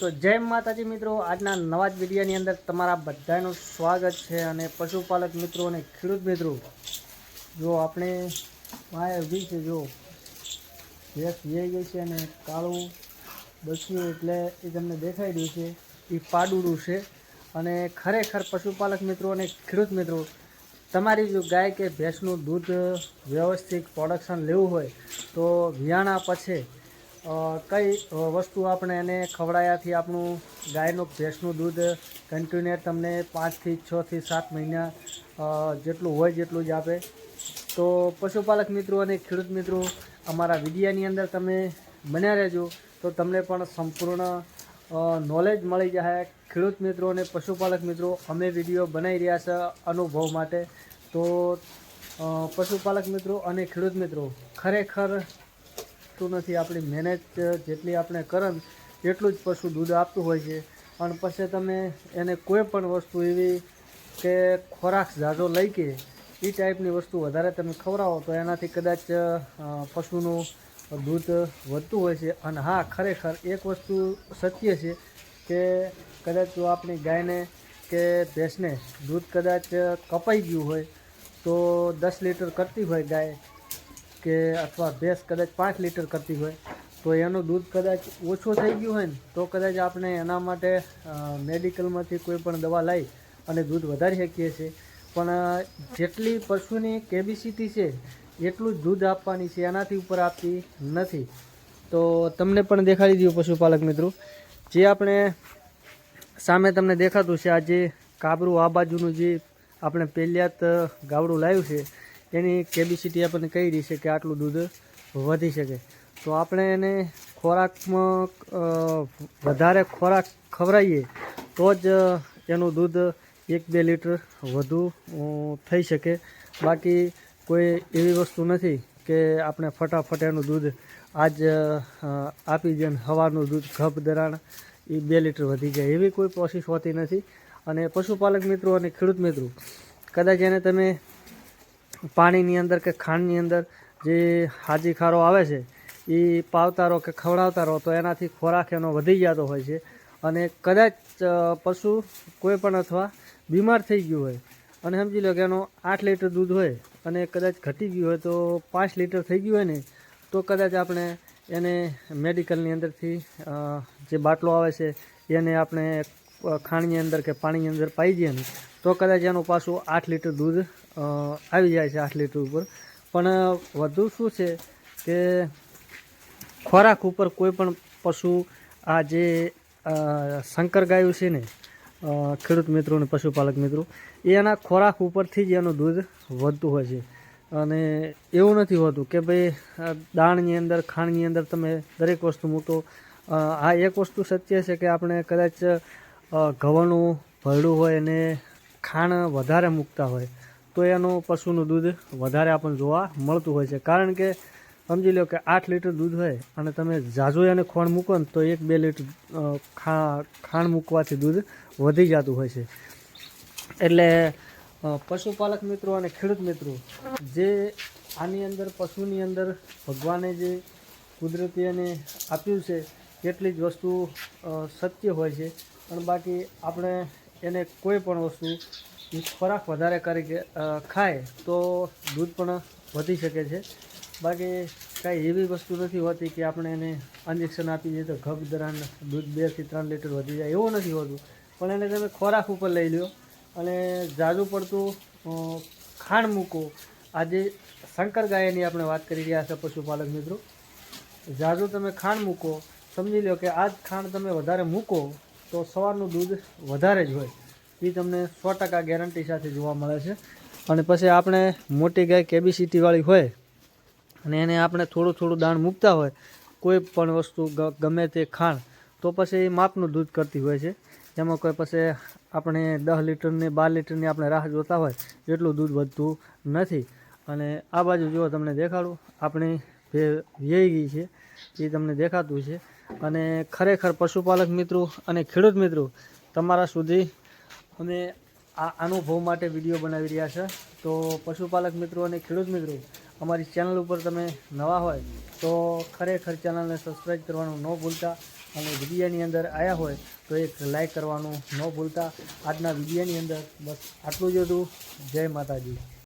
તો જય માતાજી મિત્રો, આજના નવા જ વિડીયોની અંદર તમારા બધાનું સ્વાગત છે અને પશુપાલક મિત્રો અને ખેડૂત મિત્રો. જો આપણે માયા ઊભી છે, જો ભેંસ વી ગઈ છે અને કાળું બસ્યું એટલે એ તમને દેખાઈ રહ્યું છે, એ પાડુડું છે. અને ખરેખર પશુપાલક મિત્રો અને ખેડૂત મિત્રો, તમારી જો ગાય કે ભેંસનું દૂધ વ્યવસ્થિત પ્રોડક્શન લેવું હોય, તો વિયાણા પછી કઈ વસ્તુ આપણે એને ખવડાયાથી આપણું ગાયનું ભેંસનું દૂધ કન્ટિન્યુ તમને પાંચથી છથી સાત મહિના જેટલું હોય જેટલું જ આપે. તો પશુપાલક મિત્રો અને ખેડૂત મિત્રો, અમારા વિડીયાની અંદર તમે બન્યા રહેજો, તો તમને પણ સંપૂર્ણ નોલેજ મળી જાય. ખેડૂત મિત્રો અને પશુપાલક મિત્રો, અમે વીડિયો બનાવી રહ્યા છે અનુભવ માટે. તો પશુપાલક મિત્રો અને ખેડૂત મિત્રો, ખરેખર આપતું નથી, આપણી મહેનત જેટલી આપણે કરન, એટલું જ પશુ દૂધ આપતું હોય છે. અને પછી તમે એને કોઈ પણ વસ્તુ એવી કે ખોરાક ઝાઝો લઈ કે એ ટાઈપની વસ્તુ વધારે તમે ખવડાવો તો એનાથી કદાચ પશુનું દૂધ વધતું હોય છે. અને હા, ખરેખર એક વસ્તુ સત્ય છે કે કદાચ જો આપણી ગાયને કે ભેંસને દૂધ કદાચ કપાઈ ગયું હોય, તો દસ લીટર કરતી હોય ગાય કે અથવા ભેંસ કદાચ પાંચ લીટર કરતી હોય, તો એનું દૂધ કદાચ ઓછું થઈ ગયું હોય ને, તો કદાચ આપણે એના માટે મેડિકલમાંથી કોઈ પણ દવા લાવી અને દૂધ વધારી શકીએ છીએ. પણ જેટલી પશુની કેબિસિટી છે, એટલું જ દૂધ આપવાની છે, એનાથી ઉપર આપતી નથી. તો તમને પણ દેખાડી દઉં પશુપાલક મિત્રો. જે આપણે સામે તમને દેખાતું છે, આ જે કાબરું આ બાજુનું જે આપણે પહેલિયાત ગાવડું લાવ્યું છે એની કેબિસિટી આપણને કહી રહી છે કે આટલું દૂધ વધી શકે. તો આપણે એને ખોરાકમાં વધારે ખોરાક ખવડાવીએ, તો જ એનું દૂધ એક બે લીટર વધુ થઈ શકે. બાકી કોઈ એવી વસ્તુ નથી કે આપણે ફટાફટ એનું દૂધ આજ આપી દે હવાનું દૂધ ગભ દરાણ એ બે લીટર વધી જાય. એવી કોઈ પ્રોસેસ હોતી નથી. અને પશુપાલક મિત્રો અને ખેડૂત મિત્રો, કદાચ એને તમે પાણીની અંદર કે ખાંડની અંદર જે હાજી ખારો આવે છે, એ પાવતા રહો કે ખવડાવતા રહો તો એનાથી ખોરાક એનો વધી જતો હોય છે. અને કદાચ પશુ કોઈ પણ અથવા બીમાર થઈ ગયું હોય, અને સમજી લો કે એનો આઠ લીટર દૂધ હોય, અને કદાચ ઘટી ગયું હોય તો પાંચ લીટર થઈ ગયું હોય ને, તો કદાચ આપણે એને મેડિકલની અંદરથી જે બાટલો આવે છે, એને આપણે ખાણની અંદર કે પાણીની અંદર પાઈ જઈએ ને, તો કદાચ એનું પાછું આઠ લીટર દૂધ આવી જાય છે આઠ લીટર ઉપર. પણ વધુ શું છે કે ખોરાક ઉપર કોઈ પણ પશુ, આ જે શંકર ગાયું છે ને ખેડૂત મિત્રો અને પશુપાલક મિત્રો એના ખોરાક ઉપરથી જ એનું દૂધ વધતું હોય છે. અને એવું નથી હોતું કે ભાઈ દાણની અંદર, ખાંડની અંદર તમે દરેક વસ્તુ મૂકો. આ એક વસ્તુ સત્ય છે કે આપણે કદાચ ઘઉંનું ભરડું હોય અને ખાણ વધારે મૂકતા હોય. તો એનું પશુનું દૂધ વધારે આપણને જોવા મળતું હોય છે. કારણ કે સમજી લો કે આઠ લીટર દૂધ હોય અને તમે ઝાઝું એને ખોણ મૂકો ને તો એક બે લીટર ખાંડ મૂકવાથી દૂધ વધી જતું હોય છે. એટલે પશુપાલક મિત્રો અને ખેડૂત મિત્રો, જે આની અંદર, પશુની અંદર ભગવાને જે કુદરતી એને આપ્યું છે, એટલી જ વસ્તુ સત્ય હોય છે. પણ બાકી આપણે એને કોઈ પણ વસ્તુ ખોરાક વધારે કરી ખાય તો દૂધ પણ વધી શકે છે. બાકી કાંઈ એવી વસ્તુ નથી હોતી કે આપણે એને ઇન્જેક્શન આપી દઈએ તો ઘગ દરાન દૂધ બેથી ત્રણ લીટર વધી જાય એવું નથી હોતું. પણ એને તમે ખોરાક ઉપર લઈ લ્યો અને ઝાઝું પડતું ખાંડ મૂકો. આજે શંકર ગાયની આપણે વાત કરી રહ્યા છે પશુપાલક મિત્રો. ઝાઝું તમે ખાંડ મૂકો, સમજી લો કે આ જ ખાંડ તમે વધારે મૂકો તો સવારનું દૂધ વધારે જ હોય. એ તમને સો ટકા ગેરંટી સાથે જોવા મળે છે. અને પછી આપણે મોટી ગાય કેબીસીટીવાળી હોય અને એને આપણે થોડું થોડું દાણ મૂકતા હોય, કોઈ પણ વસ્તુ ગમે તે ખાણ, તો પછી એ માપનું દૂધ કરતી હોય છે. એમાં કોઈ પછી આપણે દસ લીટરની, બાર લીટરની આપણે રાહ જોતા હોય, એટલું દૂધ વધતું નથી. અને આ બાજુ જુઓ તમને દેખાડું, આપણી જે વ્યય ગઈ છે, એ તમને દેખાતું છે. અને ખરેખર પશુપાલક મિત્રો અને ખેડૂત મિત્રો, તમારા સુધી અમે આ અનુભવ માટે વીડિયો બનાવી રહ્યા છે. તો પશુપાલક મિત્રો અને ખેડૂત મિત્રો, અમારી ચેનલ ઉપર તમે નવા હોય તો ખરેખર ચેનલને સબસ્ક્રાઈબ કરવાનું ન ભૂલતા અને વિડીયાની અંદર આવ્યા હોય તો એક લાઈક કરવાનું ન ભૂલતા. આજના વિડીયાની અંદર બસ આટલું જ હતું. જય માતાજી.